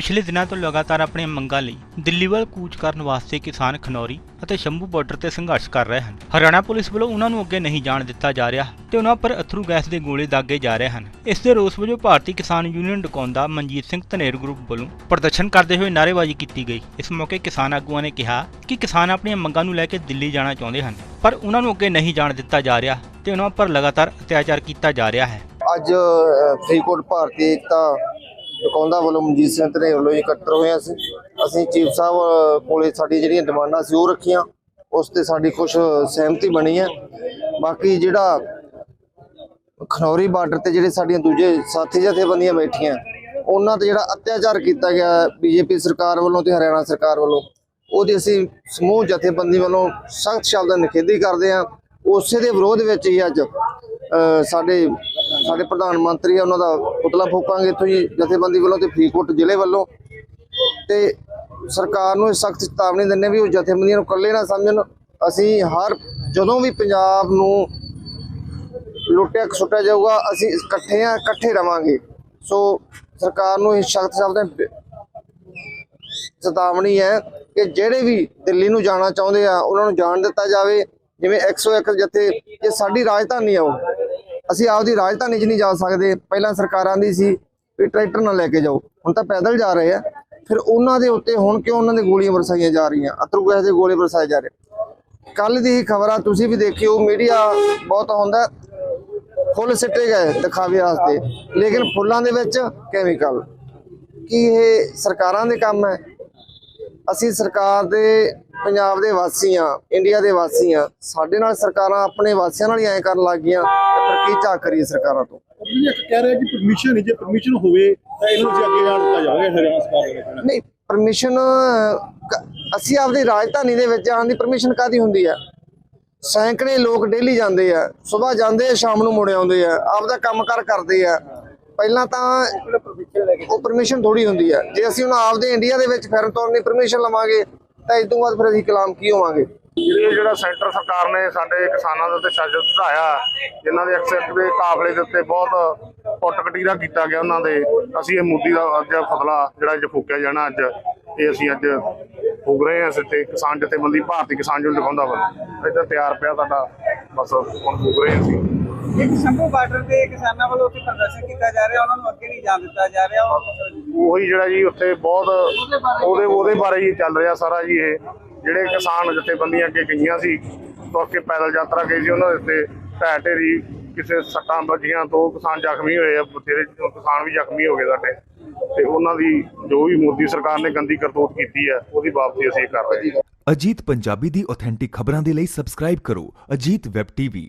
ਪਿਛਲੇ ਦਿਨਾਂ ਤੋਂ ਲਗਾਤਾਰ ਆਪਣੀਆਂ ਮੰਗਾਂ ਲਈ ਦਿੱਲੀ ਵੱਲ ਕੂਚ ਕਰਨ ਵਾਸਤੇ ਕਿਸਾਨ ਖਨੌਰੀ ਅਤੇ ਸ਼ੰਭੂ ਬਾਰਡਰ ਤੇ ਸੰਘਰਸ਼ ਕਰ ਰਹੇ ਹਨ। ਹਰਿਆਣਾ ਪੁਲਿਸ ਵੱਲੋਂ ਉਹਨਾਂ ਨੂੰ ਅੱਗੇ ਨਹੀਂ ਜਾਣ ਦਿੱਤਾ ਜਾ ਰਿਹਾ ਤੇ ਉਹਨਾਂ ਪਰ ਅਥਰੂ ਗੈਸ ਦੇ ਗੋਲੇ ਦਾਗੇ ਜਾ ਰਹੇ ਹਨ। ਇਸ ਦੇ ਰੋਸ ਵਜੋਂ ਭਾਰਤੀ ਕਿਸਾਨ ਯੂਨੀਅਨ ਡਕੌਂਦਾ ਮਨਜੀਤ ਸਿੰਘ ਧਨੇਰ ਗਰੁੱਪ ਵੱਲੋਂ ਪ੍ਰਦਰਸ਼ਨ ਕਰਦੇ ਹੋਏ ਨਾਅਰੇਬਾਜ਼ੀ ਕੀਤੀ ਗਈ। ਇਸ ਮੌਕੇ ਕਿਸਾਨ ਆਗੂਆਂ ਨੇ ਕਿਹਾ ਕਿ ਕਿਸਾਨ ਆਪਣੀਆਂ ਮੰਗਾਂ ਨੂੰ ਲੈ ਕੇ ਦਿੱਲੀ ਜਾਣਾ ਚਾਹੁੰਦੇ ਹਨ, ਪਰ ਉਹਨਾਂ ਨੂੰ ਅੱਗੇ ਨਹੀਂ ਜਾਣ ਦਿੱਤਾ ਜਾ ਰਿਹਾ ਤੇ ਉਹਨਾਂ ਪਰ ਲਗਾਤਾਰ ਅਤਿਆਚਾਰ ਕੀਤਾ ਜਾ ਰਿਹਾ ਹੈ। ਅੱਜ ਫਰੀਦਕੋਟ ਭਾਰਤੀ ਏਕਤਾ ਦੁਕਾਨਦਾਰ ਵੱਲੋਂ ਮਨਜੀਤ ਸਿੰਘ ਧਨੇਰ ਵੱਲੋਂ ਇਕੱਤਰ ਹੋਏ ਸੀ ਅਸੀਂ। ਚੀਫ ਸਾਹਿਬ ਅ, ਕੋਲੇ ਸਾਡੀ ਜਿਹੜੀਆਂ ਡਿਮਾਂਡਾਂ ਸੀ ਉਹ ਰੱਖੀਆਂ। ਉਸ ਤੇ ਸਾਡੀ ਕੁਝ ਸਹਿਮਤੀ ਬਣੀ ਹੈ। ਬਾਕੀ ਜਿਹੜਾ ਖਨੌਰੀ ਬਾਰਡਰ ਤੇ ਜਿਹੜੇ ਸਾਡੀਆਂ ਦੂਜੇ ਸਾਥੀ ਜਥੇਬੰਦੀਆਂ ਬੈਠੀਆਂ ਉਹਨਾਂ ਤੇ ਜਿਹੜਾ ਅਤਿਆਚਾਰ ਕੀਤਾ ਗਿਆ ਬੀਜੇਪੀ ਸਰਕਾਰ ਵੱਲੋਂ ਤੇ ਹਰਿਆਣਾ ਸਰਕਾਰ ਵੱਲੋਂ ਉਹਦੀ ਅਸੀਂ ਸਮੂਹ ਜਥੇਬੰਦੀ ਵੱਲੋਂ ਸਖਤ ਸ਼ਬਦਾਂ ਨਿਖੇਧੀ ਕਰਦੇ ਹਾਂ। ਉਸੇ ਦੇ ਵਿਰੋਧ ਵਿੱਚ ਹੀ ਅੱਜ ਸਾਡੇ ਸਾਡੇ ਪ੍ਰਧਾਨ ਮੰਤਰੀ ਆ, ਉਹਨਾਂ ਦਾ ਪੁਤਲਾ ਫੂਕਾਂਗੇ ਇੱਥੋਂ ਹੀ ਜਥੇਬੰਦੀ ਵੱਲੋਂ ਤੇ ਫਰੀਦਕੋਟ ਜ਼ਿਲ੍ਹੇ ਵੱਲੋਂ। ਤੇ ਸਰਕਾਰ ਨੂੰ ਸਖਤ ਚੇਤਾਵਨੀ ਦਿੰਦੇ ਵੀ ਉਹ ਜਥੇਬੰਦੀਆਂ ਨੂੰ ਇਕੱਲੇ ਨਾ ਸਮਝਣ। ਅਸੀਂ ਹਰ, ਜਦੋਂ ਵੀ ਪੰਜਾਬ ਨੂੰ ਲੁੱਟਿਆ ਖਸੁੱਟਿਆ ਜਾਊਗਾ, ਅਸੀਂ ਇਕੱਠੇ ਆ, ਇਕੱਠੇ ਰਵਾਂਗੇ। ਸੋ ਸਰਕਾਰ ਨੂੰ ਇਹ ਸਖਤ ਸ਼ਬਦਾਂ ਚੇਤਾਵਨੀ ਹੈ ਕਿ ਜਿਹੜੇ ਵੀ ਦਿੱਲੀ ਨੂੰ ਜਾਣਾ ਚਾਹੁੰਦੇ ਆ, ਉਹਨਾਂ ਨੂੰ ਜਾਣ ਦਿੱਤਾ ਜਾਵੇ। ਜਿਵੇਂ 101 ਜਥੇ, ਇਹ ਸਾਡੀ ਰਾਜਧਾਨੀ ਆ ਉਹ। ਅਸੀਂ ਆਪਦੀ ਰਾਜਧਾਨੀ 'ਚ ਨਹੀਂ ਜਾ ਸਕਦੇ। ਪਹਿਲਾਂ ਸਰਕਾਰਾਂ ਦੀ ਸੀ ਵੀ ਟਰੈਕਟਰ ਨਾਲ ਲੈ ਕੇ ਜਾਓ। ਹੁਣ ਤਾਂ ਪੈਦਲ ਜਾ ਰਹੇ ਆ। ਫਿਰ ਉਹਨਾਂ ਦੇ ਉੱਤੇ ਹੁਣ ਕਿਉਂ ਉਹਨਾਂ ਦੇ ਗੋਲੀਆਂ ਵਰਸਾਈਆਂ ਜਾ ਰਹੀਆਂ? ਅਤਰੂ ਗੈਸ ਦੇ ਗੋਲੇ ਵਰਸਾਏ ਜਾ ਰਹੇ। ਕੱਲ ਦੀ ਹੀ ਖਬਰ ਆ ਤੁਸੀਂ ਵੀ ਦੇਖਿਓ, ਮੀਡੀਆ ਬਹੁਤ ਹੁੰਦਾ ਫੁੱਲ ਸਿੱਟੇ ਗਏ ਦਿਖਾਵੇ ਵਾਸਤੇ। ਲੇਕਿਨ ਫੁੱਲਾਂ ਦੇ ਵਿੱਚ ਕੈਮੀਕਲ ਕੀ ਇਹ ਸਰਕਾਰਾਂ ਦੇ ਕੰਮ ਹੈ? ਅਸੀਂ ਸਰਕਾਰ ਦੇ ਪੰਜਾਬ ਦੇ ਵਾਸੀ ਆ ਇੰਡੀਆ ਦੇ ਵਾਸੀ ਆ ਸਾਡੇ ਨਾਲ ਸਰਕਾਰਾਂ ਆਪਣੇ ਵਾਸੀਆਂ ਨਾਲ ਹੀ ਐਂ ਕਰਨ ਲੱਗ ਗਈਆਂ ਤੇ ਫਿਰ ਕੀ ਝਾਕ ਕਰੀਏ ਸਰਕਾਰਾਂ ਤੋਂ? ਜੀ ਇੱਕ ਕਹਿ ਰਿਹਾ ਕਿ ਪਰਮਿਸ਼ਨ ਨਹੀਂ ਜੇ ਪਰਮਿਸ਼ਨ ਹੋਵੇ ਤਾਂ ਇਹਨੂੰ ਅਸੀਂ ਅੱਗੇ ਜਾਣ ਦਿੱਤਾ ਜਾਵੇ ਹਰਿਆਣਾ ਸਰਕਾਰ ਦੇ ਵਿੱਚ ਨਹੀਂ ਪਰਮਿਸ਼ਨ ਅਸੀਂ ਆਪਦੀ ਰਾਜਧਾਨੀ ਦੇ ਵਿੱਚ ਆਉਣ ਦੀ ਪਰਮਿਸ਼ਨ ਕਾਦੀ ਹੁੰਦੀ ਆ ਸੈਂਕੜੇ ਲੋਕ ਡੇਲੀ ਜਾਂਦੇ ਆ ਸਵੇਰ ਜਾਂਦੇ ਆ ਸ਼ਾਮ ਨੂੰ ਮੁੜ ਆਉਂਦੇ ਆ ਆਪਦਾ ਕੰਮਕਾਰ ਕਰਦੇ ਆ। ਪਹਿਲਾਂ ਤਾਂ ਉਹ ਪਰਮਿਸ਼ਨ ਥੋੜੀ ਹੁੰਦੀ ਆ। ਜੇ ਅਸੀਂ ਹੁਣ ਆਪਦੇ ਇੰਡੀਆ ਦੇ ਵਿੱਚ ਫਿਰਨ ਤੋਂ ਨਹੀਂ ਪਰਮਿਸ਼ਨ ਲਵਾਂਗੇ, ਤਾਂ ਇਸ ਤੋਂ ਬਾਅਦ ਫਿਰ ਅਸੀਂ ਕਲਾਮ ਕੀ ਹੋਵਾਂਗੇ? ਜਿਹੜੇ ਜਿਹੜਾ ਸੈਂਟਰ ਸਰਕਾਰ ਨੇ ਸਾਡੇ ਕਿਸਾਨਾਂ ਦੇ ਉੱਤੇ ਸ਼ਾਸਨ ਵਧਾਇਆ, ਜਿਨ੍ਹਾਂ ਦੇ ਐਕਸੈਪਟ ਦੇ ਕਾਫਲੇ ਦੇ ਉੱਤੇ ਬਹੁਤ ਪੁੱਟ ਕਟੀਰਾ ਕੀਤਾ ਗਿਆ ਉਹਨਾਂ ਦੇ, ਅਸੀਂ ਇਹ ਮੋਦੀ ਦਾ ਅੱਜ ਫਤਲਾ ਜਿਹੜਾ ਅੱਜ ਫੂਕਿਆ ਜਾਣਾ ਅੱਜ, ਇਹ ਅਸੀਂ ਅੱਜ ਫੂਕ ਰਹੇ ਹਾਂ ਸਿੱਤੇ ਕਿਸਾਨ ਜਥੇਬੰਦੀ, ਭਾਰਤੀ ਕਿਸਾਨ ਯੂਨੀਅਨ ਦਿਖਾਉਂਦਾ ਵਾ ਇੱਧਰ ਤਿਆਰ ਪਿਆ ਸਾਡਾ ਬਸ ਹੁਣ ਫੂਕ ਰਹੇ ਹਾਂ ਅਸੀਂ। ਇੱਕ ਸ਼ੰਭੂ ਬਾਰਡਰ ਤੇ ਕਿਸਾਨਾਂ ਵੱਲੋਂ ਉੱਥੇ ਪ੍ਰਦਰਸ਼ਨ ਕੀਤਾ ਜਾ ਰਿਹਾ ਉਹਨਾਂ ਨੂੰ ਅੱਗੇ ਨਹੀਂ ਜਾਣ ਦਿੱਤਾ ਜਾ ਰਿਹਾ ਉਹ ਉਹੀ ਜਿਹੜਾ ਜੀ ਉੱਥੇ ਬਹੁਤ ਉਹਦੇ ਉਹਦੇ ਬਾਰੇ ਹੀ ਚੱਲ ਰਿਹਾ ਸਾਰਾ ਜੀ ਇਹ ਜਿਹੜੇ ਕਿਸਾਨ ਜਥੇਬੰਦੀਆਂ ਅੱਗੇ ਗਈਆਂ ਸੀ ਤੁਰ ਕੇ ਪੈਦਲ ਯਾਤਰਾ ਗਈ ਸੀ ਉਹਨਾਂ ਦੇ ਉੱਤੇ ਢਹਿ ਢੇਰੀ ਕਿਸੇ ਸੱਟਾਂ ਵੱਜੀਆਂ ਤੋਂ ਕਿਸਾਨ ਜ਼ਖਮੀ ਹੋਏ ਆ ਬਥੇਰੇ ਕਿਸਾਨ ਵੀ ਜ਼ਖਮੀ ਹੋ ਗਏ ਸਾਡੇ ਤੇ ਉਹਨਾਂ ਦੀ ਜੋ ਵੀ ਮੋਦੀ ਸਰਕਾਰ ਨੇ ਗੰਦੀ ਕਰਤੂਤ ਕੀਤੀ ਹੈ ਉਹਦੀ ਵਾਪਸੀ ਅਸੀਂ ਕਰ ਰਹੇ ਹਾਂ। ਅਜੀਤ ਪੰਜਾਬੀ ਦੀ ਆਥੈਂਟਿਕ ਖਬਰਾਂ ਦੇ ਲਈ ਸਬਸਕ੍ਰਾਈਬ ਕਰੋ ਅਜੀਤ ਵੈਬ ਟੀਵੀ